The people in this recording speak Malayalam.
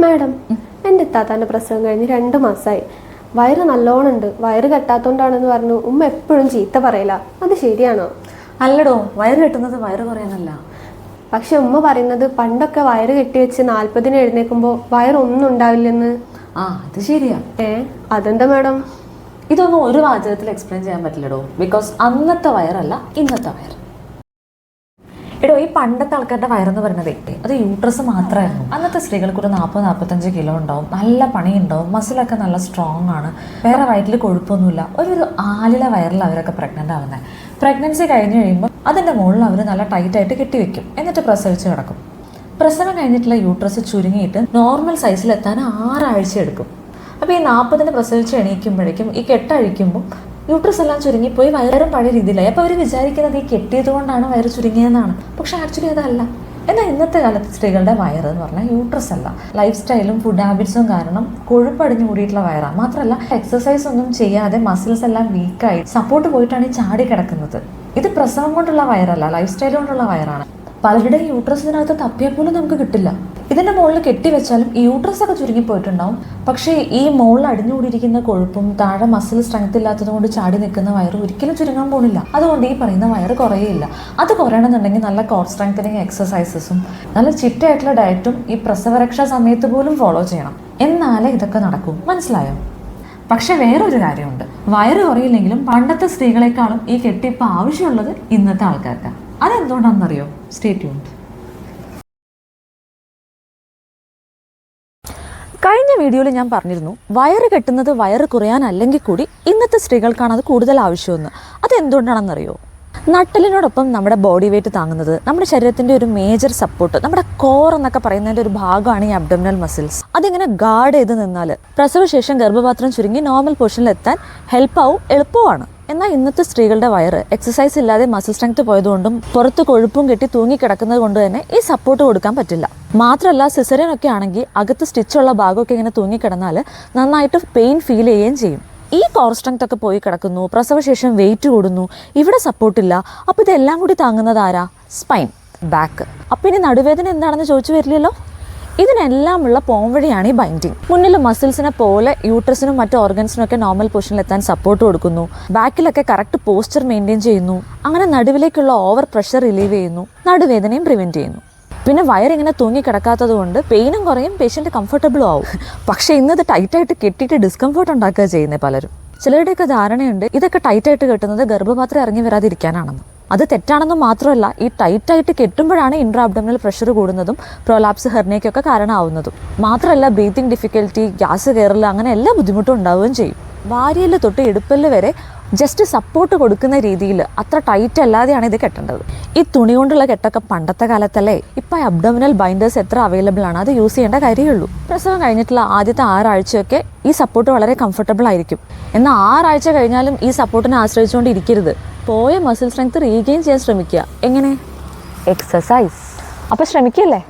മാഡം എന്റെ താത്താന്റെ പ്രസവം കഴിഞ്ഞ് രണ്ട് മാസമായി വയറ് നല്ലോണം ഉണ്ട്. വയറ് കെട്ടാത്തോണ്ടാണെന്ന് പറഞ്ഞു ഉമ്മ എപ്പോഴും ചീത്ത പറയില്ല അത് ശരിയാണോ? അല്ലടോ വയറ് കെട്ടുന്നത് വയറ് കുറയാനല്ല. പക്ഷെ ഉമ്മ പറയുന്നത് പണ്ടൊക്കെ വയറ് കെട്ടിവെച്ച് നാൽപ്പതിന് എഴുന്നേൽക്കുമ്പോൾ വയറൊന്നും ഉണ്ടാവില്ലെന്ന്. ആ അത് ശരിയാ. ഏ അതെന്താ മാഡം? ഇതൊന്നും ഒരു വാചകത്തിൽ എക്സ്പ്ലെയിൻ ചെയ്യാൻ പറ്റില്ലടോ. ബിക്കോസ് അന്നത്തെ വയറല്ല ഇന്നത്തെ വയർ എടോ ഈ പണ്ടത്തെ ആൾക്കാരുടെ വയറെന്ന് പറയുന്നത് അത് യൂട്രസ് മാത്രമായിരുന്നു. അന്നത്തെ സ്ത്രീകൾക്ക് ഒരു നാൽപ്പത് നാൽപ്പത്തഞ്ച് കിലോ ഉണ്ടാവും. നല്ല പണി ഉണ്ടാവും. മസിലൊക്കെ നല്ല സ്ട്രോങ് ആണ്. വേറെ വയറ്റിൽ കൊഴുപ്പൊന്നുമില്ല. ഒരു ആലില വയറിൽ അവരൊക്കെ പ്രഗ്നന്റ് ആവുന്നത് പ്രഗ്നൻസി കഴിഞ്ഞ് കഴിയുമ്പോൾ അതിന്റെ മുകളിൽ അവർ നല്ല ടൈറ്റായിട്ട് കെട്ടിവെക്കും എന്നിട്ട് പ്രസവിച്ച് കിടക്കും. പ്രസവം കഴിഞ്ഞിട്ടുള്ള യൂട്രസ് ചുരുങ്ങിയിട്ട് നോർമൽ സൈസിലെത്താൻ ആറാഴ്ച എടുക്കും അപ്പോൾ ഈ നാൽപ്പതിന് പ്രസവിച്ച് എണീക്കുമ്പോഴേക്കും ഈ കെട്ടഴിക്കുമ്പോൾ യൂട്രസ് എല്ലാം ചുരുങ്ങിപ്പോയി വയറും പഴയ രീതിയിലായി. അപ്പോൾ അവർ വിചാരിക്കുന്നത് ഈ കെട്ടിയത് കൊണ്ടാണ് വയറ് ചുരുങ്ങിയതെന്നാണ്. പക്ഷെ ആക്ച്വലി അതല്ല. എന്നാൽ ഇന്നത്തെ കാലത്ത് സ്ത്രീകളുടെ വയറ് എന്ന് പറഞ്ഞാൽ യൂട്രസ് അല്ല. ലൈഫ് സ്റ്റൈലും ഫുഡ് ഹാബിറ്റ്സും കാരണം കൊഴുപ്പടിഞ്ഞു കൂടിയിട്ടുള്ള വയറാണ്. മാത്രമല്ല എക്സസൈസ് ഒന്നും ചെയ്യാതെ മസിൽസ് എല്ലാം വീക്കായി സപ്പോർട്ട് പോയിട്ടാണ് ഈ ചാടി കിടക്കുന്നത്. ഇത് പ്രസവം കൊണ്ടുള്ള വയറല്ല ലൈഫ് സ്റ്റൈൽ കൊണ്ടുള്ള വയറാണ്. പലരുടെയും യൂട്രസിനകത്ത് തപ്പിയാൽ പോലും നമുക്ക് കിട്ടില്ല. ഇതിന്റെ മുകളിൽ കെട്ടിവെച്ചാലും യൂട്രസ് ഒക്കെ ചുരുങ്ങി പോയിട്ടുണ്ടാവും. പക്ഷേ ഈ മുകളിൽ അടിഞ്ഞുകൂടിയിരിക്കുന്ന കൊഴുപ്പും താഴെ മസിൽ സ്ട്രെങ്ത് ഇല്ലാത്തത് കൊണ്ട് ചാടി നിൽക്കുന്ന വയറ് ഒരിക്കലും ചുരുങ്ങാൻ പോണില്ല. അതുകൊണ്ട് ഈ പറയുന്ന വയറ് കുറയേയില്ല. അത് കുറയണമെന്നുണ്ടെങ്കിൽ നല്ല കോർ സ്ട്രെങ്തനിങ് എക്സസൈസസും നല്ല ചിട്ടയായിട്ടുള്ള ഡയറ്റും ഈ പ്രസവരക്ഷാ സമയത്ത് പോലും ഫോളോ ചെയ്യണം. എന്നാലേ ഇതൊക്കെ നടക്കും. മനസ്സിലായോ? പക്ഷെ വേറൊരു കാര്യമുണ്ട്. വയറ് കുറയില്ലെങ്കിലും പണ്ടത്തെ സ്ത്രീകളെക്കാളും ഈ കെട്ടിപ്പ് ആവശ്യമുള്ളത് ഇന്നത്തെ ആൾക്കാർക്ക്. അതെന്തുകൊണ്ടാണെന്നറിയോ? സ്റ്റേ ട്യൂൺഡ് കഴിഞ്ഞ വീഡിയോയിൽ ഞാൻ പറഞ്ഞിരുന്നു വയറ് കെട്ടുന്നത് വയറ് കുറയാനല്ലെങ്കിൽ കൂടി ഇന്നത്തെ സ്ത്രീകൾക്കാണ് അത് കൂടുതൽ ആവശ്യമെന്ന്. അതെന്തുകൊണ്ടാണെന്നറിയോ? നട്ടലിനോടൊപ്പം നമ്മുടെ ബോഡി വെയിറ്റ് താങ്ങുന്നത് നമ്മുടെ ശരീരത്തിന്റെ ഒരു മേജർ സപ്പോർട്ട് നമ്മുടെ കോർ എന്നൊക്കെ പറയുന്നതിന്റെ ഒരു ഭാഗമാണ് ഈ അബ്ഡമിനൽ മസിൽസ് അതിങ്ങനെ ഗാർഡ് ചെയ്ത് നിന്നാൽ പ്രസവശേഷം ഗർഭപാത്രം ചുരുങ്ങി നോർമൽ പൊസിഷനിൽ എത്താൻ ഹെൽപ്പാവും എളുപ്പമാണ് എന്നാൽ ഇന്നത്തെ സ്ത്രീകളുടെ വയറ് എക്സസൈസ് ഇല്ലാതെ മസിൽ സ്ട്രെങ്ത് പോയതുകൊണ്ടും പുറത്ത് കൊഴുപ്പും കെട്ടി തൂങ്ങിക്കിടക്കുന്നത് കൊണ്ട് തന്നെ ഈ സപ്പോർട്ട് കൊടുക്കാൻ പറ്റില്ല. മാത്രമല്ല സിസറിയൻ ഒക്കെ ആണെങ്കിൽ അകത്ത് സ്റ്റിച്ചുള്ള ഭാഗമൊക്കെ ഇങ്ങനെ തൂങ്ങിക്കിടന്നാൽ നന്നായിട്ട് പെയിൻ ഫീൽ ചെയ്യുകയും ചെയ്യും. ഈ കോർ സ്ട്രെങ്ത് ഒക്കെ പോയി കിടക്കുന്നു പ്രസവശേഷം വെയിറ്റ് കൂടുന്നു ഇവിടെ സപ്പോർട്ടില്ല അപ്പോൾ ഇതെല്ലാം കൂടി താങ്ങുന്നത് ആരാ? സ്പൈൻ ബാക്ക് അപ്പം ഇനി നടുവേദന എന്താണെന്ന് ചോദിച്ചു വരില്ലല്ലോ? ഇതിനെല്ലാമുള്ള പോംവഴിയാണ് ഈ ബൈൻഡിങ് മുന്നിൽ മസിൽസിനെ പോലെ യൂട്രസിനും മറ്റു ഓർഗൻസിനും ഒക്കെ നോർമൽ പൊസിഷനിൽ എത്താൻ സപ്പോർട്ട് കൊടുക്കുന്നു. ബാക്കിലൊക്കെ കറക്റ്റ് പോസ്ചർ മെയിന്റെയിൻ ചെയ്യുന്നു. അങ്ങനെ നടുവിലേക്കുള്ള ഓവർ പ്രഷർ റിലീവ് ചെയ്യുന്നു. നടുവേദനയും പ്രിവെന്റ് ചെയ്യുന്നു. പിന്നെ വയറിങ്ങനെ തൂങ്ങി കിടക്കാത്തത് കൊണ്ട് പെയിനും കുറയും പേഷ്യന്റ് കംഫർട്ടബിളും ആവും. പക്ഷേ ഇന്നത് ടൈറ്റായിട്ട് കെട്ടിയിട്ട് ഡിസ്കംഫർട്ട് ഉണ്ടാക്കുക ചെയ്യുന്നത് പലരും. ചിലരുടെയൊക്കെ ധാരണയുണ്ട് ഇതൊക്കെ ടൈറ്റായിട്ട് കെട്ടുന്നത് ഗർഭപാത്രം ഇറങ്ങി വരാതിരിക്കാനാണെന്ന്. അത് തെറ്റാണെന്ന് മാത്രമല്ല ഈ ടൈറ്റായിട്ട് കെട്ടുമ്പോഴാണ് ഇൻട്രാ അബ്ഡമിനൽ പ്രഷർ കൂടുന്നതും പ്രൊലാപ്സ് ഹെർണിയയ്ക്കൊക്കെ കാരണമാവുന്നതും. മാത്രമല്ല ബ്രീത്തിങ് ഡിഫിക്കൽറ്റി ഗ്യാസ് കയറൽ അങ്ങനെ എല്ലാ ബുദ്ധിമുട്ടും ഉണ്ടാവുകയും ചെയ്യും. വാരിയൽ തൊട്ട് ഇടുപ്പൽ വരെ ജസ്റ്റ് സപ്പോർട്ട് കൊടുക്കുന്ന രീതിയിൽ അത്ര ടൈറ്റ് അല്ലാതെയാണ് ഇത് കെട്ടേണ്ടത്. ഈ തുണി കൊണ്ടുള്ള കെട്ടൊക്കെ പണ്ടത്തെ കാലത്തല്ലേ? ഇപ്പം അബ്ഡോമിനൽ ബൈൻഡേഴ്സ് എത്ര അവൈലബിൾ ആണ്? അത് യൂസ് ചെയ്യേണ്ട കാര്യമുള്ളൂ പ്രസവം കഴിഞ്ഞിട്ടുള്ള ആദ്യത്തെ ആറാഴ്ചയൊക്കെ ഈ സപ്പോർട്ട് വളരെ കംഫർട്ടബിൾ ആയിരിക്കും. എന്നാൽ ആറാഴ്ച കഴിഞ്ഞാലും ഈ സപ്പോർട്ടിനെ ആശ്രയിച്ചുകൊണ്ട് ഇരിക്കരുത് പോയ മസിൽ സ്ട്രെങ്ത് റീഗെയിൻ ചെയ്യാൻ ശ്രമിക്കുക. എങ്ങനെ? എക്സസൈസ് അപ്പോൾ ശ്രമിക്കല്ലേ?